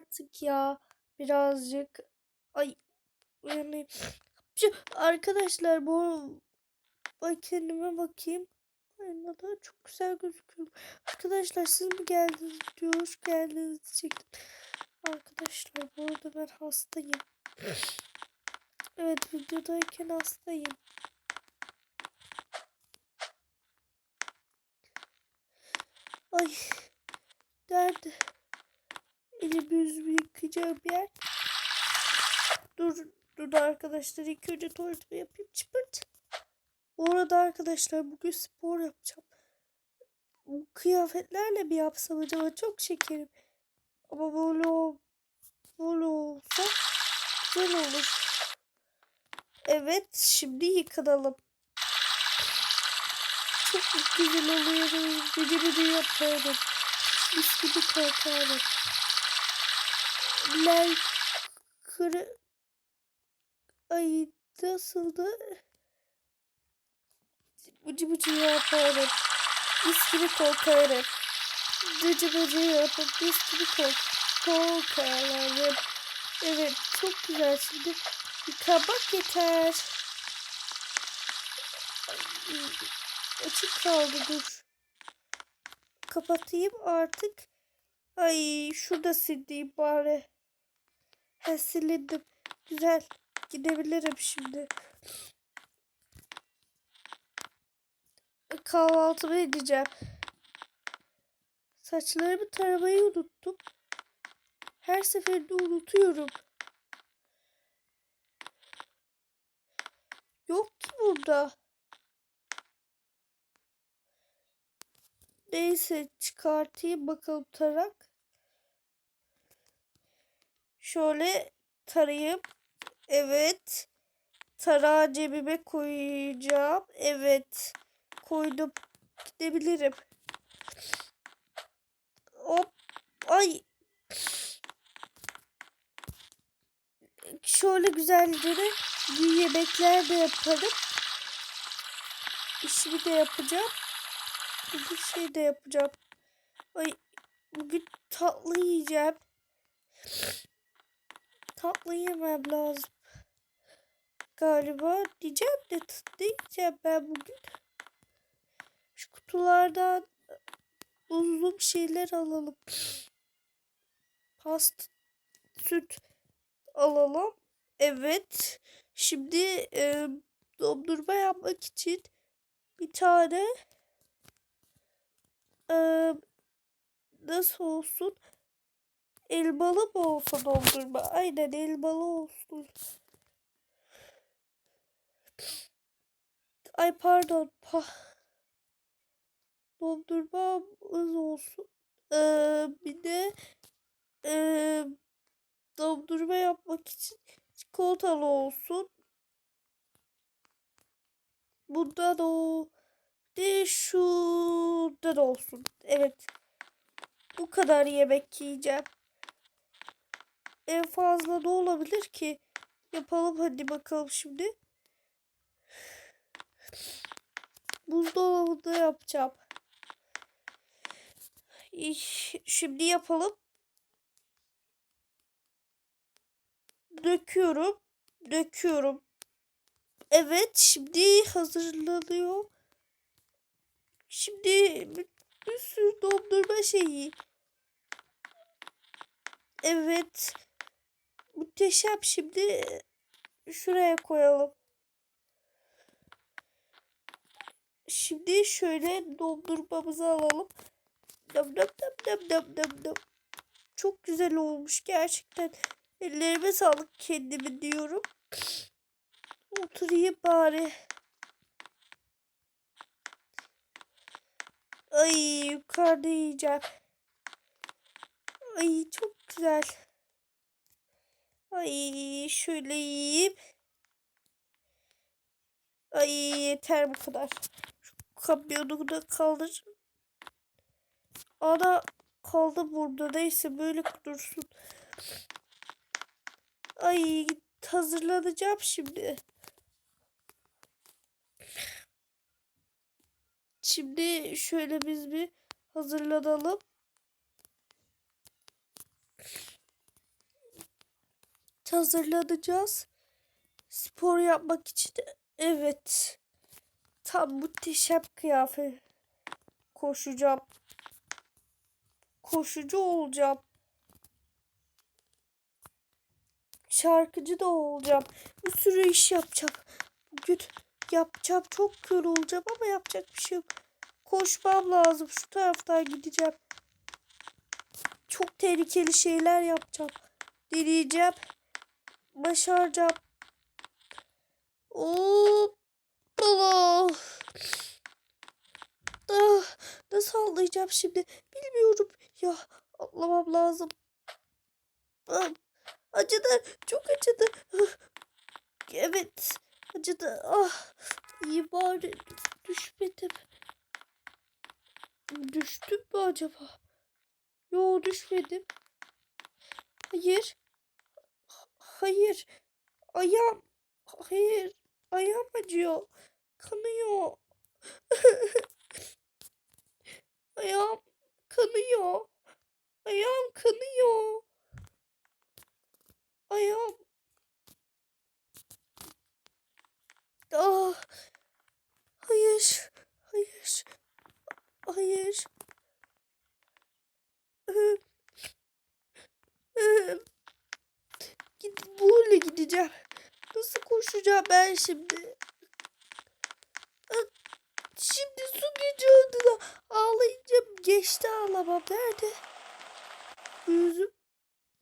artık ya. Birazcık. Ay yani arkadaşlar bu ay kendime bakayım. Aynada çok güzel gözüküyorum. Arkadaşlar siz mi geldiniz diyor. Hoş geldiniz diyecektim. Arkadaşlar bu arada ben hastayım. Evet videodayken hastayım. Ay nerede? Elimi yüzümü yıkayacağım yer. Dur dur arkadaşlar ilk önce tuvaletimi yapayım çıpırt. Bu arada arkadaşlar bugün spor yapacağım. Bu kıyafetlerle mi yapsam acaba çok şekerim. Ama böyle böyle olsa güzel olur. Evet şimdi yıkanalım. Çok güzel oluyorum. Bidi bidi yaparım. Mis gibi korkarım. Like kırı... Ay nasıldı? Bıcı bıcı yaparım. Mis gibi korkarım. Bıcı bıcı yapıp mis gibi kork korkarım. Evet çok güzel şimdi. Yıkamak yeter. Ay, açık kaldı dur. Kapatayım artık. Ay şurada sileyim bari. He silindim. Güzel. Gidebilirim şimdi. Kahvaltımı edeceğim. Saçlarımı taramayı unuttum. Her seferinde unutuyorum. Yok ki burada. Neyse çıkartayım bakalım tarak. Şöyle tarayayım. Evet. Tarağı cebime koyacağım. Evet. Koydum. Gidebilirim. Hop. Ay. Şöyle güzelce de bir yemekler de yaparım. İşimi de yapacağım. Bir şey de yapacağım. Ay bugün tatlı yiyeceğim. Tatlı yemem lazım. Galiba diyeceğim de tatlı yiyeceğim ben bugün. Şu kutulardan buzlu şeyler alalım. Past süt alalım. Evet. Şimdi e, dondurma yapmak için bir tane e, nasıl olsun? Elmalı mı olsa dondurma? Aynen elmalı olsun. Ay pardon. Pa dondurmamız olsun. Ee, bir de ee, dondurma yapmak için çikolatalı olsun. Bundan o de şundan olsun. Evet. Bu kadar yemek yiyeceğim. En fazla ne olabilir ki? Yapalım hadi bakalım şimdi. Buzdolabında yapacağım. Şimdi yapalım. Döküyorum. Döküyorum. Evet şimdi hazırlanıyor. Şimdi bir sürü dondurma şeyi. Evet. Muhteşem şimdi şuraya koyalım. Şimdi şöyle dondurmamızı alalım. Dam dam dam dam dam dam dam. Çok güzel olmuş gerçekten. Ellerime sağlık kendimi diyorum. Oturayım bari. Ay yukarıda yiyeceğim. Ay çok güzel. Ay şöyle yiyeyim. Ay yeter bu kadar. Şu kamyonu da kaldır. Ana kaldı burada. Neyse böyle dursun. Ay hazırlanacağım şimdi. Şimdi şöyle biz bir hazırlanalım. Hazırlanacağız. Spor yapmak için. Evet. Tam muhteşem kıyafet. Koşacağım. Koşucu olacağım. Şarkıcı da olacağım. Bir sürü iş yapacağım. Bugün yapacağım çok yorulacağım ama yapacak bir şey yok. Koşmam lazım. Şu taraftan gideceğim. Çok tehlikeli şeyler yapacağım. Deneyeceğim. Başaracağım. Hoppala. Ah, nasıl atlayacağım şimdi? Bilmiyorum. Ya atlamam lazım. Ah, acıdı. Çok acıdı. Ah, Evet. Acıdı. Ah. İyi bari düşmedim. Düştüm mü acaba? Yo düşmedim. Hayır. Hayır. Ayağım. Hayır. Ayağım acıyor. Kanıyor. Ayağım kanıyor. Ayağım kanıyor. Ayağım. Ah. Hayır. Hayır. Hayır. Böyle gideceğim. Nasıl koşacağım ben şimdi? Şimdi su gücüğünde ağlayınca geçti ağlamam. Nerede? Yüzüm.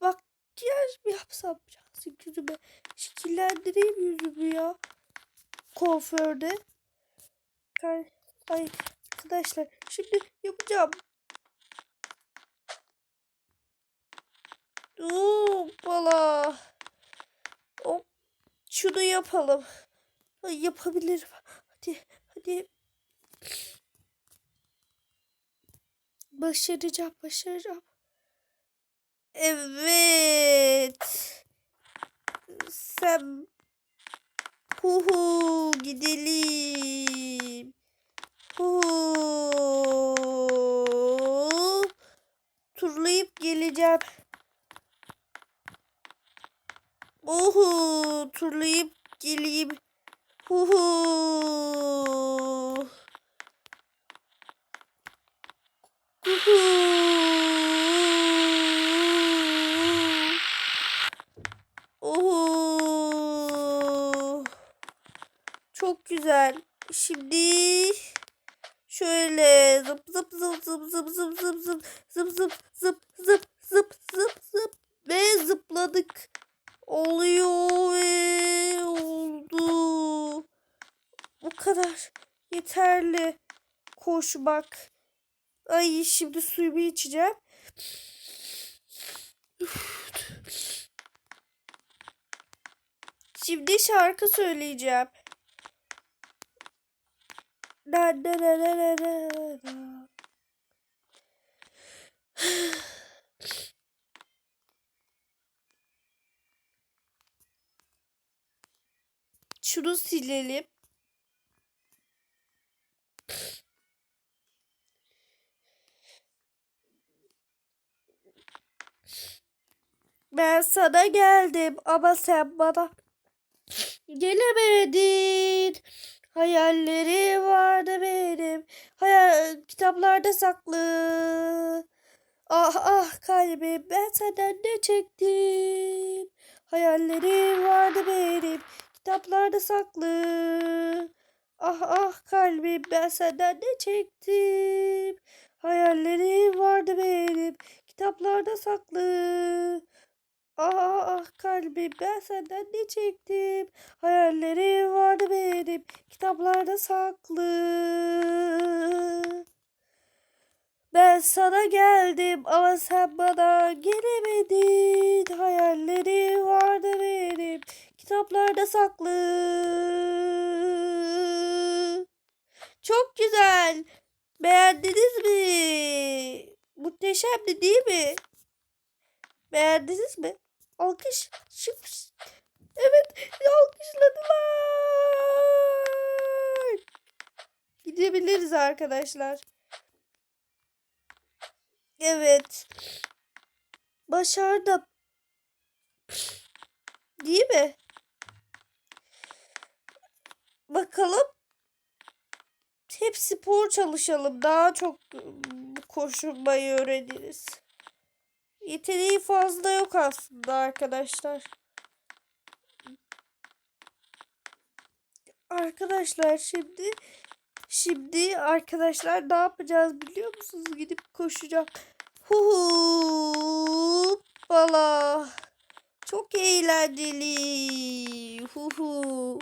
Makyaj mı yapsam birazcık yüzüme? Şekillendireyim yüzümü ya. Kuaförde. Ay, ay arkadaşlar şimdi yapacağım. Hoppala. Şunu yapalım. Yapabilirim. Hadi, hadi. Başaracağım, başaracağım. Evet. Sen hu hu gidelim. Hu. Turlayıp geleceğim. Uhu turlayıp geleyim. Uhu. Uhu. Uhu. Çok güzel. Şimdi şöyle zıp zıp zıp zıp zıp zıp zıp zıp zıp zıp zıp zıp zıp zıp zıp ve zıpladık. Oluyor ve oldu. Bu kadar yeterli koşmak. Ay şimdi suyumu içeceğim. Şimdi şarkı söyleyeceğim. Na na na na na na Şunu silelim. Ben sana geldim ama sen bana gelemedin. Hayalleri vardı benim. Hayal kitaplarda saklı. Ah ah kalbim ben senden ne çektim. Hayalleri vardı benim. Kitaplarda saklı. Ah ah kalbim ben senden ne çektim. Hayalleri vardı benim. Kitaplarda saklı. Ah ah ah kalbim ben senden ne çektim. Hayalleri vardı benim. Kitaplarda saklı. Ben sana geldim ama sen bana gelemedin. Hayalleri vardı benim. Kitaplarda saklı. Çok güzel. Beğendiniz mi? Muhteşemdi değil mi? Beğendiniz mi? Alkış. Şıp. Evet, alkışladılar. Gidebiliriz arkadaşlar. Evet. Başardım. Değil mi? Bakalım. Hep spor çalışalım. Daha çok koşulmayı öğreniriz. Yeteneği fazla yok aslında arkadaşlar. Arkadaşlar şimdi şimdi arkadaşlar ne yapacağız biliyor musunuz? Gidip koşacağım. Hoppala. Çok eğlenceli. Hu hu.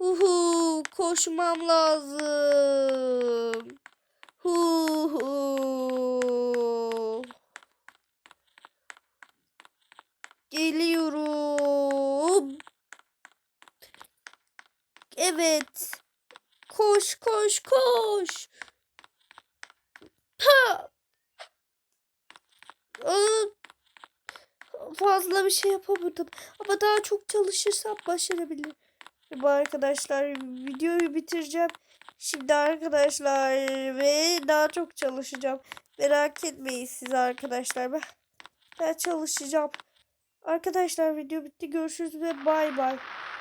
Hu hu. Koşmam lazım. Hu hu. Geliyorum. Evet. Koş koş koş. Ha. Fazla bir şey yapamadım. Ama daha çok çalışırsam başarabilirim. Bu arkadaşlar videoyu bitireceğim. Şimdi arkadaşlar ve daha çok çalışacağım. Merak etmeyin siz arkadaşlar. Ben, ben çalışacağım. Arkadaşlar video bitti. Görüşürüz ve bay bay.